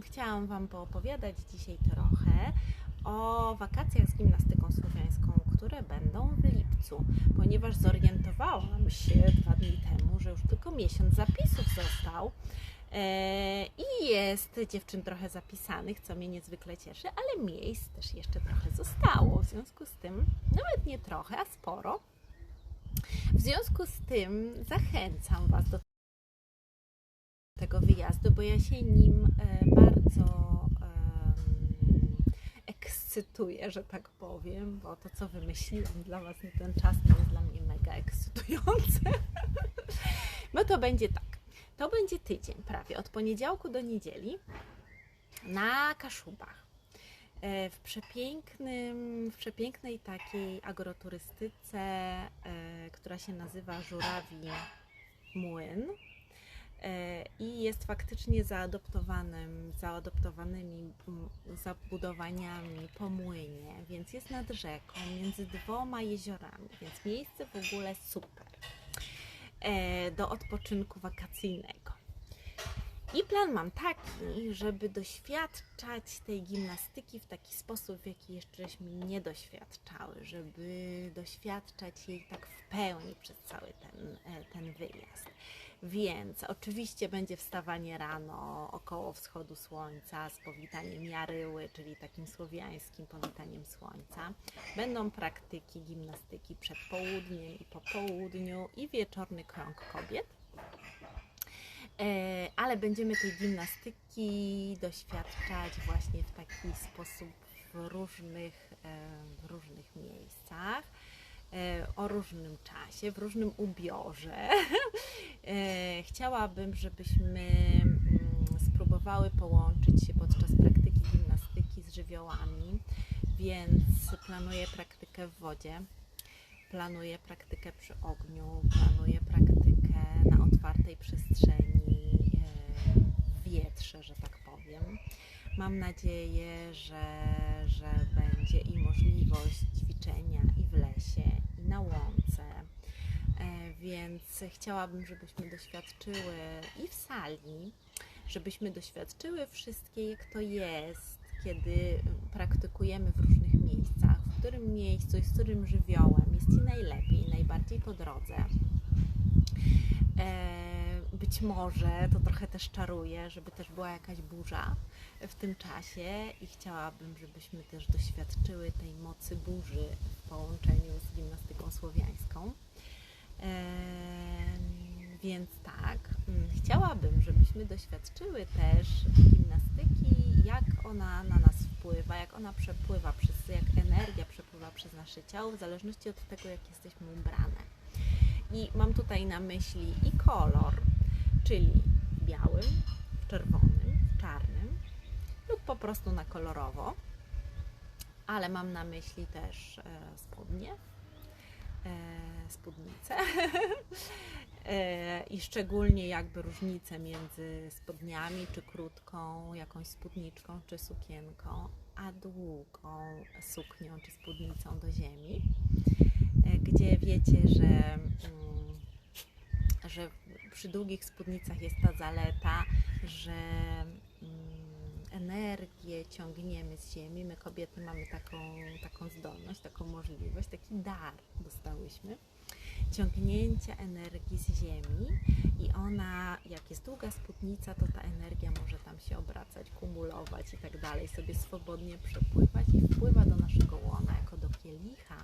chciałam Wam poopowiadać dzisiaj trochę o wakacjach z gimnastyką słowiańską, które będą w lipcu, ponieważ zorientowałam się dwa dni temu, że już tylko miesiąc zapisów został. E, I jest dziewczyn trochę zapisanych, co mnie niezwykle cieszy, ale miejsc też jeszcze trochę zostało. W związku z tym, nawet nie trochę, a sporo. W związku z tym zachęcam Was do tego wyjazdu, bo ja się nim e, bardzo ekscytuję, że tak powiem, bo to, co wymyśliłam dla Was na ten czas, to jest dla mnie mega ekscytujące. No to będzie tak. To będzie tydzień prawie, od poniedziałku do niedzieli na Kaszubach. E, W, przepięknym, w przepięknej takiej agroturystyce, e, która się nazywa Żurawi Młyn. E, I jest faktycznie zaadoptowanym, zaadoptowanymi zabudowaniami po młynie, więc jest nad rzeką, między dwoma jeziorami, więc miejsce w ogóle super e, do odpoczynku wakacyjnego. I plan mam taki, żeby doświadczać tej gimnastyki w taki sposób, w jaki jeszcześmy nie doświadczały, żeby doświadczać jej tak w pełni przez cały ten, e, ten wyjazd. Więc oczywiście będzie wstawanie rano około wschodu słońca z powitaniem jaryły, czyli takim słowiańskim powitaniem słońca. Będą praktyki gimnastyki przed południem i po południu i wieczorny krąg kobiet. E, ale będziemy tej gimnastyki doświadczać właśnie w taki sposób w różnych, e, w różnych miejscach, e, o różnym czasie, w różnym ubiorze. E, Chciałabym, żebyśmy mm, spróbowały połączyć się podczas praktyki gimnastyki z żywiołami, więc planuję praktykę w wodzie. Planuję praktykę przy ogniu, planuję praktykę na otwartej przestrzeni, e, w wietrze, że tak powiem. Mam nadzieję, że, że będzie i możliwość ćwiczenia i w lesie, i na łące. E, Więc chciałabym, żebyśmy doświadczyły i w sali, żebyśmy doświadczyły wszystkie, jak to jest, kiedy praktykujemy w różnych miejscach, w którym miejscu i z którym żywiołem jest Ci najlepiej, najbardziej po drodze. E, Być może to trochę też czaruje, żeby też była jakaś burza w tym czasie i chciałabym, żebyśmy też doświadczyły tej mocy burzy w połączeniu z gimnastyką słowiańską. Więc tak, mm, chciałabym, żebyśmy doświadczyły też gimnastyki, jak ona na nas wpływa, jak ona przepływa przez, jak energia przepływa przez nasze ciało, w zależności od tego, jak jesteśmy ubrane. I mam tutaj na myśli i kolor, czyli w białym, w czerwonym, w czarnym lub po prostu na kolorowo, ale mam na myśli też e, spodnie, spódnice e, i szczególnie jakby różnice między spodniami, czy krótką jakąś spódniczką, czy sukienką, a długą suknią, czy spódnicą do ziemi, e, gdzie wiecie, że, mm, że przy długich spódnicach jest ta zaleta, że mm, energię ciągniemy z ziemi. My kobiety mamy taką, taką zdolność, taką możliwość, taki dar dostałyśmy ciągnięcia energii z ziemi i ona, jak jest długa spódnica, to ta energia może tam się obracać, kumulować i tak dalej, sobie swobodnie przepływać i wpływa do naszego łona jako do kielicha.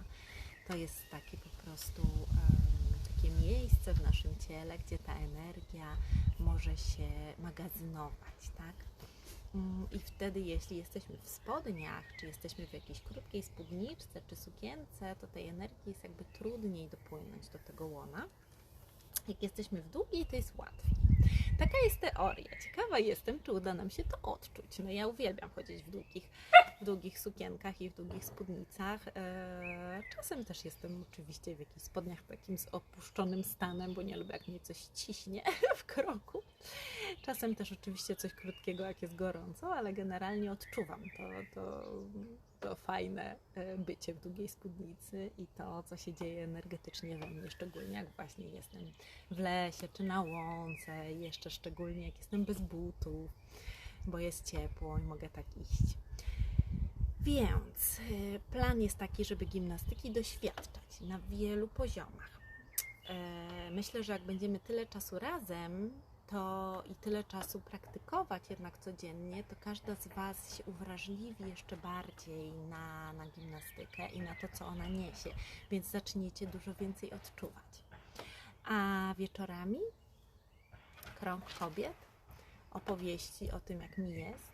To jest takie po prostu em, takie miejsce w naszym ciele, gdzie ta energia może się magazynować, tak? Mm, I wtedy, jeśli jesteśmy w spodniach, czy jesteśmy w jakiejś krótkiej spódniczce, czy sukience, to tej energii jest jakby trudniej dopłynąć do tego łona. Jak jesteśmy w długiej, to jest łatwiej. Taka jest teoria. Ciekawa jestem, czy uda nam się to odczuć. No ja uwielbiam chodzić w długich, w długich sukienkach i w długich spódnicach. Eee, Czasem też jestem oczywiście w jakichś spodniach takim z opuszczonym stanem, bo nie lubię jak mnie coś ciśnie w kroku. Czasem też oczywiście coś krótkiego, jak jest gorąco, ale generalnie odczuwam to, to, to fajne e, bycie w długiej spódnicy i to, co się dzieje energetycznie we mnie, szczególnie jak właśnie jestem w lesie czy na łące, jeszcze szczególnie jak jestem bez butów. bo jest ciepło i mogę tak iść. Więc y, plan jest taki, żeby gimnastyki doświadczać na wielu poziomach. E, Myślę, że jak będziemy tyle czasu razem, to i tyle czasu praktykować jednak codziennie, to każda z Was się uwrażliwi jeszcze bardziej na, na gimnastykę i na to, co ona niesie, więc zaczniecie dużo więcej odczuwać. A wieczorami krąg kobiet, opowieści o tym, jak mi jest,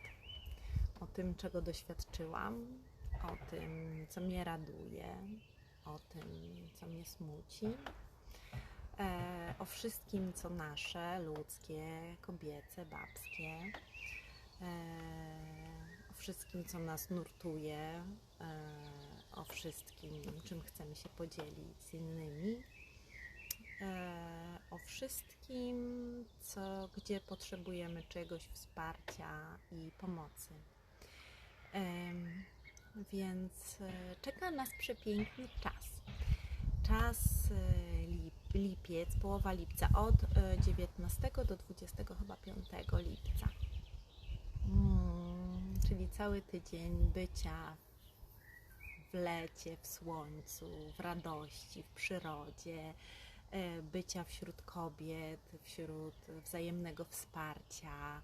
o tym, czego doświadczyłam, o tym, co mnie raduje, o tym, co mnie smuci, o wszystkim, co nasze, ludzkie, kobiece, babskie, e, o wszystkim, co nas nurtuje, e, o wszystkim, czym chcemy się podzielić z innymi, e, o wszystkim, co, gdzie potrzebujemy czegoś wsparcia i pomocy. Więc e, czeka nas przepiękny czas. Czas e, lipiec, połowa lipca, od e, 19 do 20 chyba 5 lipca. Mm, czyli cały tydzień bycia w lecie, w słońcu, w radości, w przyrodzie, e, bycia wśród kobiet, wśród wzajemnego wsparcia,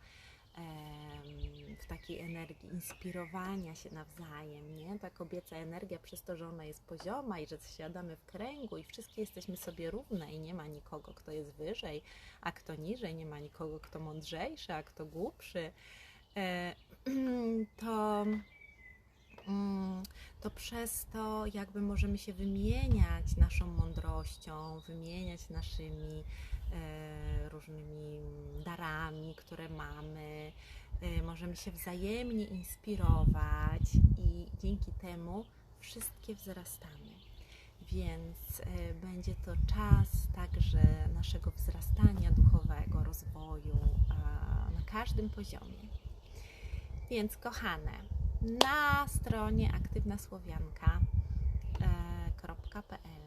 w takiej energii inspirowania się nawzajem, nie? Ta kobieca energia przez to, że ona jest pozioma i że siadamy w kręgu i wszystkie jesteśmy sobie równe i nie ma nikogo, kto jest wyżej, a kto niżej, nie ma nikogo, kto mądrzejszy, a kto głupszy, e, to mm, to przez to jakby możemy się wymieniać naszą mądrością, wymieniać naszymi różnymi darami, które mamy. E, możemy się wzajemnie inspirować i dzięki temu wszystkie wzrastamy. Więc e, będzie to czas także naszego wzrastania duchowego, rozwoju na każdym poziomie. Więc kochane, na stronie aktywnasłowianka.pl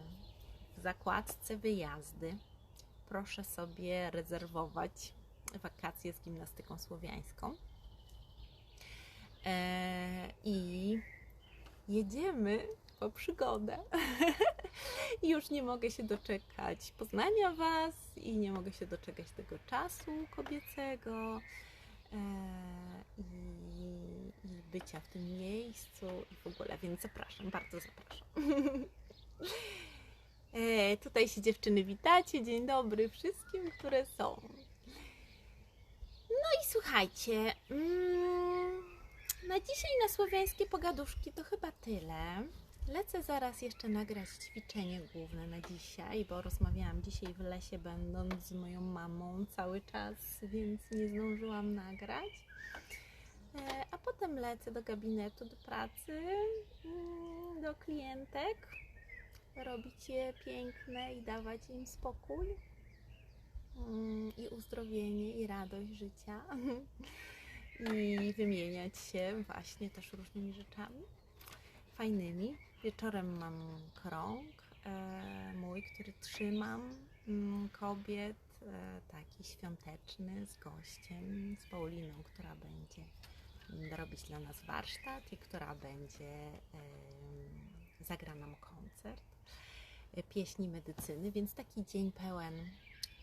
w zakładce wyjazdy proszę sobie rezerwować wakacje z gimnastyką słowiańską. E, I jedziemy po przygodę. Już nie mogę się doczekać poznania Was i nie mogę się doczekać tego czasu kobiecego e, i, i bycia w tym miejscu i w ogóle, więc zapraszam, bardzo zapraszam. E, tutaj się dziewczyny witacie, dzień dobry wszystkim, które są. No i słuchajcie, mm, na dzisiaj na słowiańskie pogaduszki to chyba tyle. Lecę zaraz jeszcze nagrać ćwiczenie główne na dzisiaj, bo rozmawiałam dzisiaj w lesie, będąc z moją mamą cały czas, więc nie zdążyłam nagrać. E, A potem lecę do gabinetu, do pracy, mm, do klientek, robić je piękne i dawać im spokój mm, i uzdrowienie i radość życia i wymieniać się właśnie też różnymi rzeczami fajnymi. Wieczorem mam krąg e, mój, który trzymam mm, kobiet, e, taki świąteczny z gościem, z Pauliną, która będzie robić dla nas warsztat i która będzie zagra nam koncert e, pieśni medycyny, więc taki dzień pełen,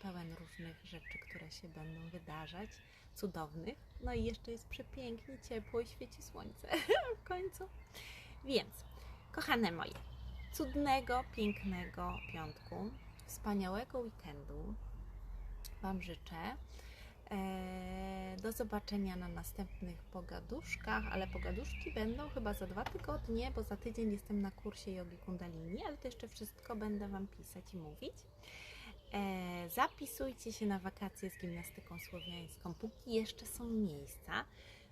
pełen różnych rzeczy, które się będą wydarzać, cudownych. No i jeszcze jest przepięknie, ciepło i świeci słońce w końcu. Więc, kochane moje, cudnego, pięknego piątku, wspaniałego weekendu Wam życzę. Do zobaczenia na następnych pogaduszkach, ale pogaduszki będą chyba za dwa tygodnie, bo za tydzień jestem na kursie jogi kundalini, ale to jeszcze wszystko będę Wam pisać i mówić. Eee, Zapisujcie się na wakacje z gimnastyką słowiańską, póki jeszcze są miejsca,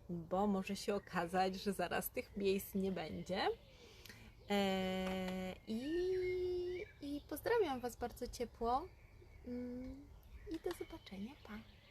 bo może się okazać, że zaraz tych miejsc nie będzie. Eee, I, i pozdrawiam Was bardzo ciepło. Mm, I do zobaczenia. Pa!